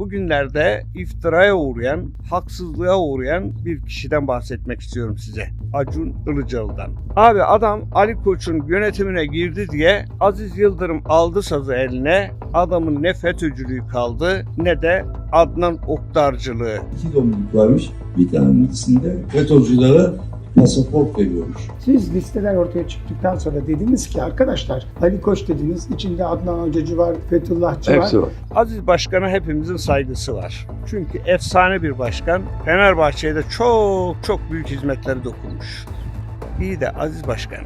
bugünlerde iftiraya uğrayan, haksızlığa uğrayan bir kişiden bahsetmek istiyorum size. Acun Ilıcalı'dan. Abi adam Ali Koç'un yönetimine girdi diye Aziz Yıldırım aldı sazı eline. Adamın ne FETÖ'cülüğü kaldı ne de Adnan Oktarcılığı. İki domuzluk varmış. Bir tanesinde FETÖ'cülere pasaport veriyormuş. Siz listeler ortaya çıktıktan sonra dediniz ki arkadaşlar Ali Koç dediniz içinde Adnan Hocacı var, Fethullahçı var. Hepsi var. Aziz Başkan'a hepimizin saygısı var. Çünkü efsane bir başkan. Fenerbahçe'ye de çok çok büyük hizmetleri dokunmuş. İyi de Aziz Başkan.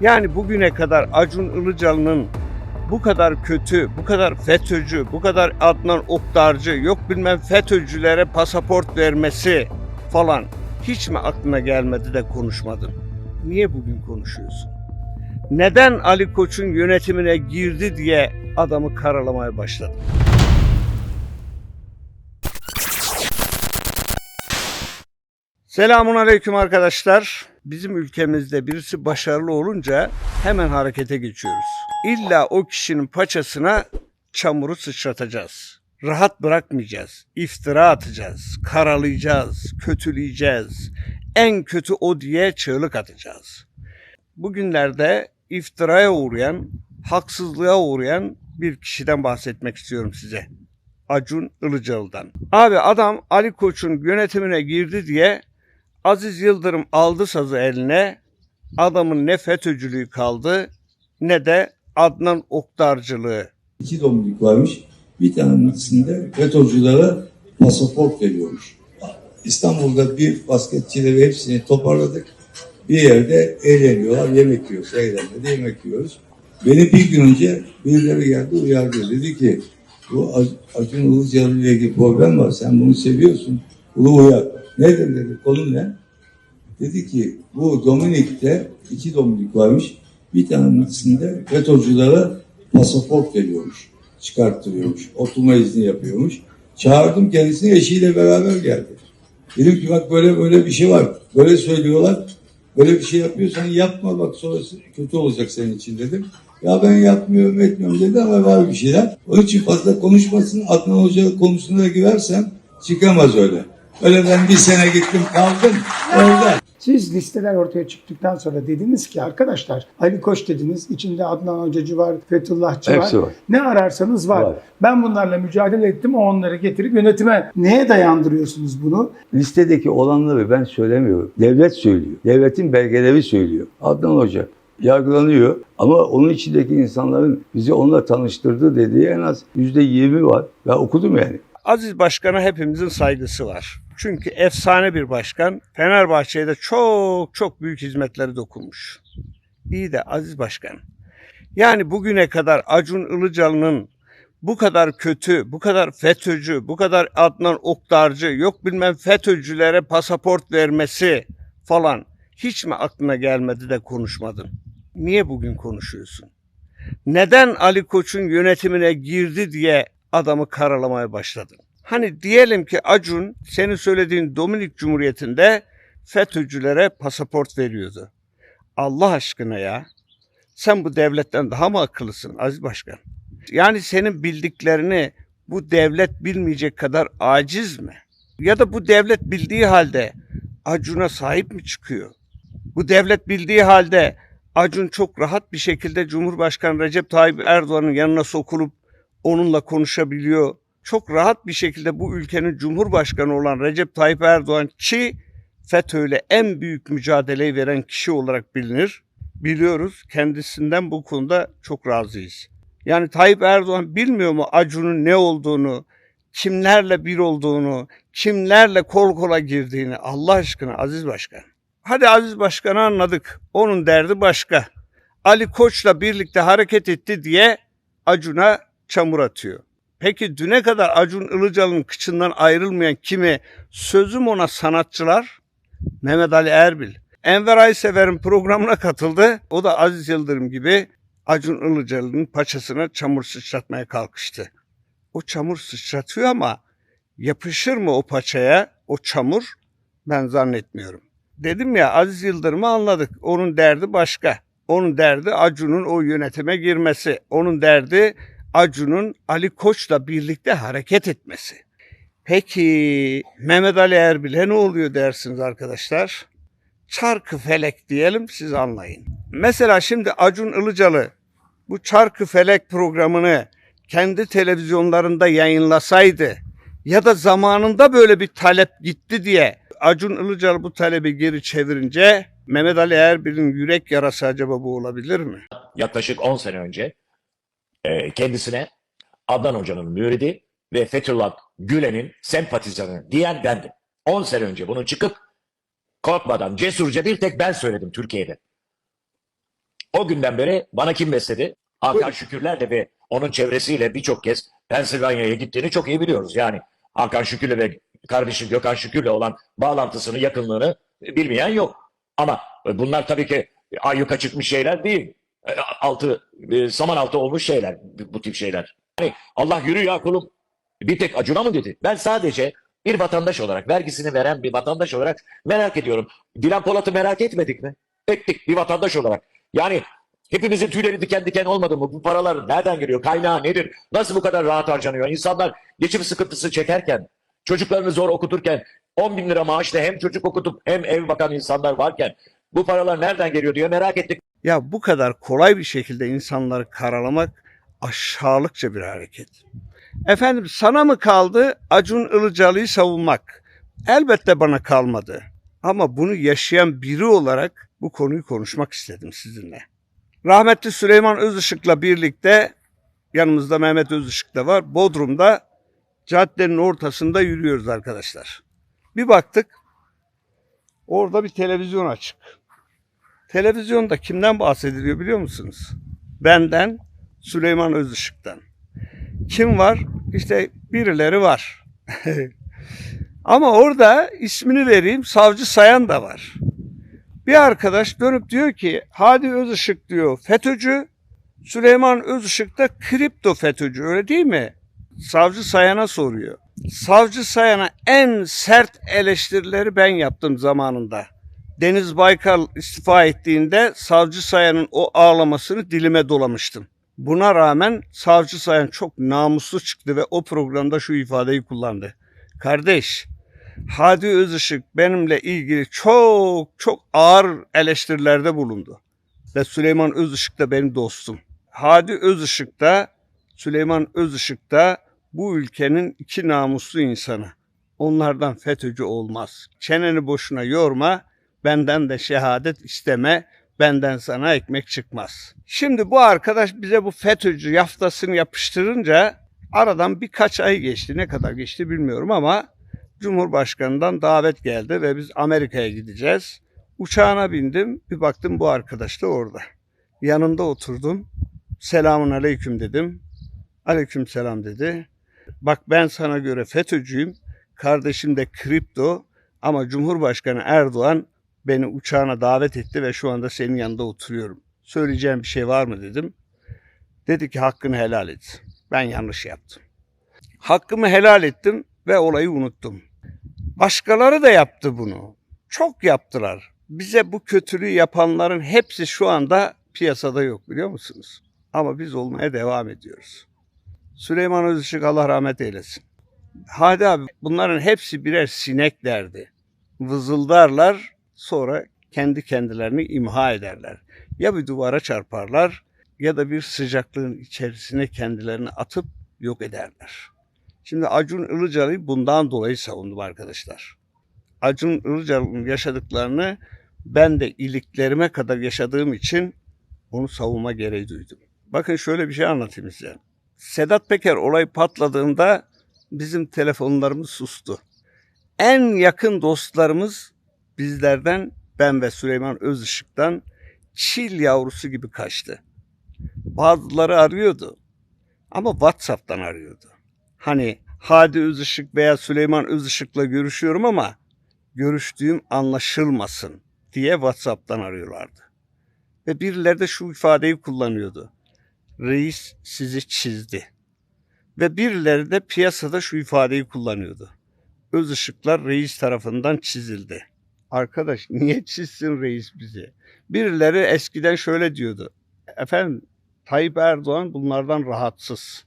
Yani bugüne kadar Acun Ilıcalı'nın bu kadar kötü, bu kadar FETÖ'cü, bu kadar Adnan Oktarcı, yok bilmem FETÖ'cülere pasaport vermesi falan hiç mi aklına gelmedi de konuşmadın? Niye bugün konuşuyorsun? Neden Ali Koç'un yönetimine girdi diye adamı karalamaya başladın? Selamun aleyküm arkadaşlar. Bizim ülkemizde birisi başarılı olunca hemen harekete geçiyoruz. İlla o kişinin paçasına çamuru sıçratacağız. Rahat bırakmayacağız. İftira atacağız. Karalayacağız. Kötüleyeceğiz. En kötü o diye çığlık atacağız. Bugünlerde iftiraya uğrayan, haksızlığa uğrayan bir kişiden bahsetmek istiyorum size. Acun Ilıcalı'dan. Abi adam Ali Koç'un yönetimine girdi diye Aziz Yıldırım aldı sazı eline. Adamın ne FETÖ'cülüğü kaldı ne de Adnan Oktarcılığı. İki domuzluk varmış. Bir tanesinde FETÖ'cülere pasaport veriyormuş. İstanbul'da bir basketçileri hepsini toparladık. Bir yerde eğleniyorlar, yemek yiyoruz. Eğlenmede yemek yiyoruz. Beni bir gün önce birileri geldi uyardı. Dedi ki bu Ac- Acun Ilıcalı ile ilgili problem var. Sen bunu seviyorsun. Bunu uyar. Nedir dedi. Konu ne? Dedi ki bu Dominik'te iki Dominik varmış. Bir tanesinde FETÖ'cülere pasaport veriyormuş. Çıkarttırıyormuş. Oturma izni yapıyormuş. Çağırdım kendisini eşiyle beraber geldi. Dedim ki bak böyle böyle bir şey var. Böyle söylüyorlar. Böyle bir şey yapıyorsan yapma bak sonrası kötü olacak senin için dedim. Ya ben yapmıyorum etmiyorum dedi ama var bir şeyler. Onun için fazla konuşmasın. Adnan Hoca konusuna girersem çıkamaz öyle. Öyle ben bir sene gittim kaldım orada. Siz listeler ortaya çıktıktan sonra dediniz ki arkadaşlar Ali Koç dediniz içinde Adnan Hocacı var, Fethullahçı Hepsi var. var. Ne ararsanız var. Var. Ben bunlarla mücadele ettim o onları getirip yönetime. Neye dayandırıyorsunuz bunu? Listedeki olanları ben söylemiyorum. Devlet söylüyor. Devletin belgeleri söylüyor. Adnan Hoca yargılanıyor ama onun içindeki insanların bizi onunla tanıştırdığı dediği en az yüzde yirmi var. Ben okudum yani. Aziz Başkan'a hepimizin saygısı var. Çünkü efsane bir başkan. Fenerbahçe'ye de çok çok büyük hizmetleri dokunmuş. İyi de Aziz Başkan. Yani bugüne kadar Acun Ilıcalı'nın bu kadar kötü, bu kadar FETÖ'cü, bu kadar Adnan Oktarcı, yok bilmem FETÖ'cülere pasaport vermesi falan hiç mi aklına gelmedi de konuşmadın? Niye bugün konuşuyorsun? Neden Ali Koç'un yönetimine girdi diye adamı karalamaya başladın? Hani diyelim ki Acun senin söylediğin Dominik Cumhuriyeti'nde FETÖ'cülere pasaport veriyordu. Allah aşkına ya. Sen bu devletten daha mı akıllısın Aziz Başkan? Yani senin bildiklerini bu devlet bilmeyecek kadar aciz mi? Ya da bu devlet bildiği halde Acun'a sahip mi çıkıyor? Bu devlet bildiği halde Acun çok rahat bir şekilde Cumhurbaşkanı Recep Tayyip Erdoğan'ın yanına sokulup onunla konuşabiliyor. Çok rahat bir şekilde bu ülkenin Cumhurbaşkanı olan Recep Tayyip Erdoğan ki FETÖ'yle en büyük mücadeleyi veren kişi olarak bilinir. Biliyoruz kendisinden bu konuda çok razıyız. Yani Tayyip Erdoğan bilmiyor mu Acun'un ne olduğunu, kimlerle bir olduğunu, kimlerle kol kola girdiğini Allah aşkına Aziz Başkan. Hadi Aziz Başkan'ı anladık. Onun derdi başka. Ali Koç'la birlikte hareket etti diye Acun'a çamur atıyor. Peki düne kadar Acun Ilıcalı'nın kıçından ayrılmayan kimi sözüm ona sanatçılar? Mehmet Ali Erbil. Enver Aysever'in programına katıldı. O da Aziz Yıldırım gibi Acun Ilıcalı'nın paçasına çamur sıçratmaya kalkıştı. O çamur sıçratıyor ama yapışır mı o paçaya o çamur? Ben zannetmiyorum. Dedim ya Aziz Yıldırım'ı anladık. Onun derdi başka. Onun derdi Acun'un o yönetime girmesi. Onun derdi Acun'un Ali Koç'la birlikte hareket etmesi. Peki Mehmet Ali Erbil'e ne oluyor dersiniz arkadaşlar? Çarkı felek diyelim siz anlayın. Mesela şimdi Acun Ilıcalı bu Çarkı Felek programını kendi televizyonlarında yayınlasaydı ya da zamanında böyle bir talep gitti diye Acun Ilıcalı bu talebi geri çevirince Mehmet Ali Erbil'in yürek yarası acaba bu olabilir mi? yaklaşık 10 sene önce e, kendisine Adnan Hoca'nın müridi ve Fethullah Gülen'in sempatizanı diyen bendim. 10 sene önce bunu çıkıp korkmadan cesurca bir tek ben söyledim Türkiye'de. O günden beri bana kim besledi? Hakan Şükürler'le ve onun çevresiyle birçok kez Pensilvanya'ya gittiğini çok iyi biliyoruz. Yani Hakan Şükür'le ve kardeşim Gökhan Şükür'le olan bağlantısını, yakınlığını bilmeyen yok. Ama bunlar tabii ki ayyuka çıkmış şeyler değil. E, Altı, e, saman altı olmuş şeyler bu- tip şeyler. Hani Allah yürü ya kulum bir tek acuna mı dedi? Ben sadece bir vatandaş olarak, vergisini veren bir vatandaş olarak merak ediyorum. Dilan Polat'ı merak etmedik mi? Ettik bir vatandaş olarak. Yani hepimizin tüyleri diken diken olmadı mı? Bu paralar nereden geliyor? Kaynağı nedir? Nasıl bu kadar rahat harcanıyor? İnsanlar geçim sıkıntısı çekerken, çocuklarını zor okuturken, 10 bin lira maaşla hem çocuk okutup hem ev bakan insanlar varken bu paralar nereden geliyor diye merak ettik. Ya bu kadar kolay bir şekilde insanları karalamak aşağılıkça bir hareket. Efendim sana mı kaldı Acun Ilıcalı'yı savunmak? Elbette bana kalmadı. Ama bunu yaşayan biri olarak bu konuyu konuşmak istedim sizinle. Rahmetli Süleyman Özışık'la birlikte yanımızda Mehmet Özışık da var. Bodrum'da caddenin ortasında yürüyoruz arkadaşlar. Bir baktık orada bir televizyon açık. Televizyonda kimden bahsediliyor biliyor musunuz? Benden, Süleyman Özışık'tan. Kim var? İşte birileri var. Ama orada ismini vereyim, Savcı Sayan da var. Bir arkadaş dönüp diyor ki, Hadi Özışık diyor FETÖ'cü, Süleyman Özışık da kripto FETÖ'cü öyle değil mi? Savcı Sayan'a soruyor. Savcı Sayan'a en sert eleştirileri ben yaptım zamanında. Deniz Baykal istifa ettiğinde Savcı Sayan'ın o ağlamasını dilime dolamıştım. Buna rağmen Savcı Sayan çok namuslu çıktı ve o programda şu ifadeyi kullandı. Kardeş, Hadi Özışık benimle ilgili çok çok ağır eleştirilerde bulundu. Ve Süleyman Özışık da benim dostum. Hadi Özışık da Süleyman Özışık da bu ülkenin iki namuslu insanı. Onlardan FETÖ'cü olmaz. Çeneni boşuna yorma, benden de şehadet isteme, benden sana ekmek çıkmaz. Şimdi bu arkadaş bize bu FETÖ'cü yaftasını yapıştırınca aradan birkaç ay geçti. Ne kadar geçti bilmiyorum ama Cumhurbaşkanı'ndan davet geldi ve biz Amerika'ya gideceğiz. Uçağına bindim, bir baktım bu arkadaş da orada. Yanında oturdum. Selamun aleyküm dedim. Aleyküm selam dedi. Bak ben sana göre FETÖ'cüyüm. Kardeşim de kripto. Ama Cumhurbaşkanı Erdoğan beni uçağına davet etti ve şu anda senin yanında oturuyorum. Söyleyeceğim bir şey var mı dedim. Dedi ki hakkını helal et. Ben yanlış yaptım. Hakkımı helal ettim ve olayı unuttum. Başkaları da yaptı bunu. Çok yaptılar. Bize bu kötülüğü yapanların hepsi şu anda piyasada yok biliyor musunuz? Ama biz olmaya devam ediyoruz. Süleyman Özışık Allah rahmet eylesin. Hadi abi bunların hepsi birer sineklerdi. Vızıldarlar sonra kendi kendilerini imha ederler. Ya bir duvara çarparlar ya da bir sıcaklığın içerisine kendilerini atıp yok ederler. Şimdi Acun Ilıcalı'yı bundan dolayı savundum arkadaşlar. Acun Ilıcalı'nın yaşadıklarını ben de iliklerime kadar yaşadığım için onu savunma gereği duydum. Bakın şöyle bir şey anlatayım size. Sedat Peker olay patladığında bizim telefonlarımız sustu. En yakın dostlarımız bizlerden ben ve Süleyman Özışık'tan çil yavrusu gibi kaçtı. Bazıları arıyordu ama WhatsApp'tan arıyordu. Hani Hadi Özışık veya Süleyman Özışık'la görüşüyorum ama görüştüğüm anlaşılmasın diye WhatsApp'tan arıyorlardı. Ve birileri de şu ifadeyi kullanıyordu. Reis sizi çizdi. Ve birileri de piyasada şu ifadeyi kullanıyordu. Öz ışıklar reis tarafından çizildi. Arkadaş niye çizsin reis bizi? Birileri eskiden şöyle diyordu. Efendim Tayyip Erdoğan bunlardan rahatsız.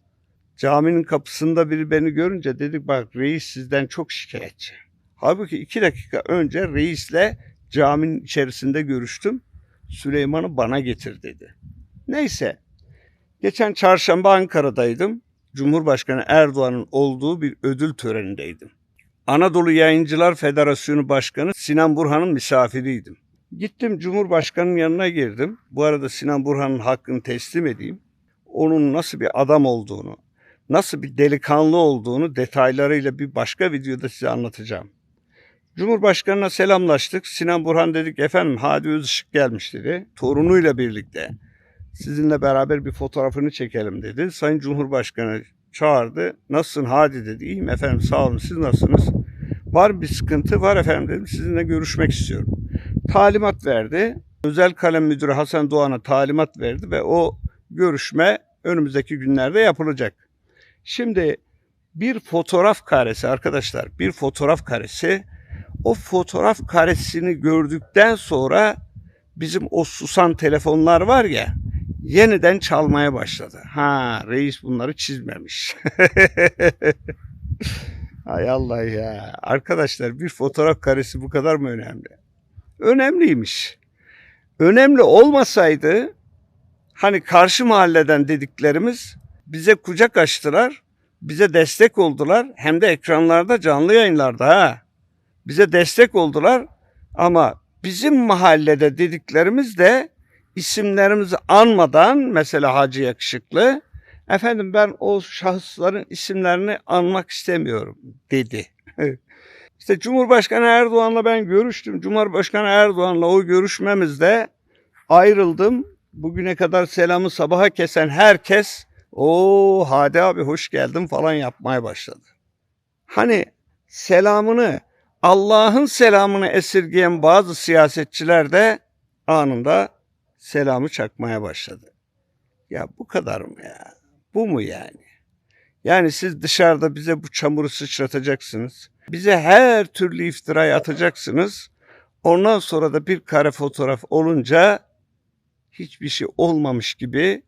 Caminin kapısında biri beni görünce dedik bak reis sizden çok şikayetçi. Halbuki iki dakika önce reisle caminin içerisinde görüştüm. Süleyman'ı bana getir dedi. Neyse. Geçen çarşamba Ankara'daydım. Cumhurbaşkanı Erdoğan'ın olduğu bir ödül törenindeydim. Anadolu Yayıncılar Federasyonu Başkanı Sinan Burhan'ın misafiriydim. Gittim Cumhurbaşkanı'nın yanına girdim. Bu arada Sinan Burhan'ın hakkını teslim edeyim. Onun nasıl bir adam olduğunu, nasıl bir delikanlı olduğunu detaylarıyla bir başka videoda size anlatacağım. Cumhurbaşkanına selamlaştık. Sinan Burhan dedik efendim Hadi Özışık gelmiş dedi. Torunuyla birlikte. Sizinle beraber bir fotoğrafını çekelim dedi. Sayın Cumhurbaşkanı çağırdı. Nasılsın Hadi dedi. İyiyim efendim sağ olun siz nasılsınız? Var bir sıkıntı? Var efendim dedim. Sizinle görüşmek istiyorum. Talimat verdi. Özel kalem müdürü Hasan Doğan'a talimat verdi ve o görüşme önümüzdeki günlerde yapılacak. Şimdi bir fotoğraf karesi arkadaşlar bir fotoğraf karesi o fotoğraf karesini gördükten sonra bizim o susan telefonlar var ya yeniden çalmaya başladı. Ha reis bunları çizmemiş. Hay Allah ya. Arkadaşlar bir fotoğraf karesi bu kadar mı önemli? Önemliymiş. Önemli olmasaydı hani karşı mahalleden dediklerimiz bize kucak açtılar, bize destek oldular hem de ekranlarda canlı yayınlarda ha. Bize destek oldular ama bizim mahallede dediklerimiz de isimlerimizi anmadan mesela Hacı Yakışıklı efendim ben o şahısların isimlerini anmak istemiyorum dedi. İşte Cumhurbaşkanı Erdoğan'la ben görüştüm. Cumhurbaşkanı Erdoğan'la o görüşmemizde ayrıldım. Bugüne kadar selamı sabaha kesen herkes o Hadi abi hoş geldin falan yapmaya başladı. Hani selamını Allah'ın selamını esirgeyen bazı siyasetçiler de anında selamı çakmaya başladı. Ya bu kadar mı ya? Bu mu yani? Yani siz dışarıda bize bu çamuru sıçratacaksınız. Bize her türlü iftirayı atacaksınız. Ondan sonra da bir kare fotoğraf olunca hiçbir şey olmamış gibi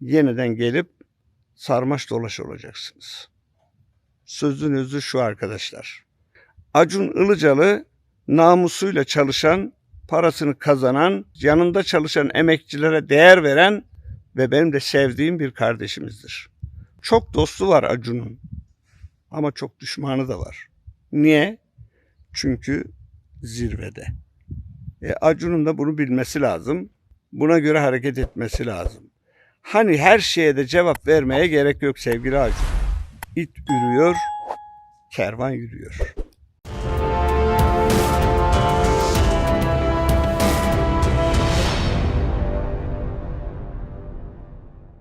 yeniden gelip sarmaş dolaş olacaksınız. Sözün özü şu arkadaşlar. Acun Ilıcalı namusuyla çalışan, parasını kazanan, yanında çalışan emekçilere değer veren ve benim de sevdiğim bir kardeşimizdir. Çok dostu var Acun'un ama çok düşmanı da var. Niye? Çünkü zirvede. E, Acun'un da bunu bilmesi lazım. Buna göre hareket etmesi lazım. Hani her şeye de cevap vermeye gerek yok sevgili Acun. İt ürüyor, kervan yürüyor.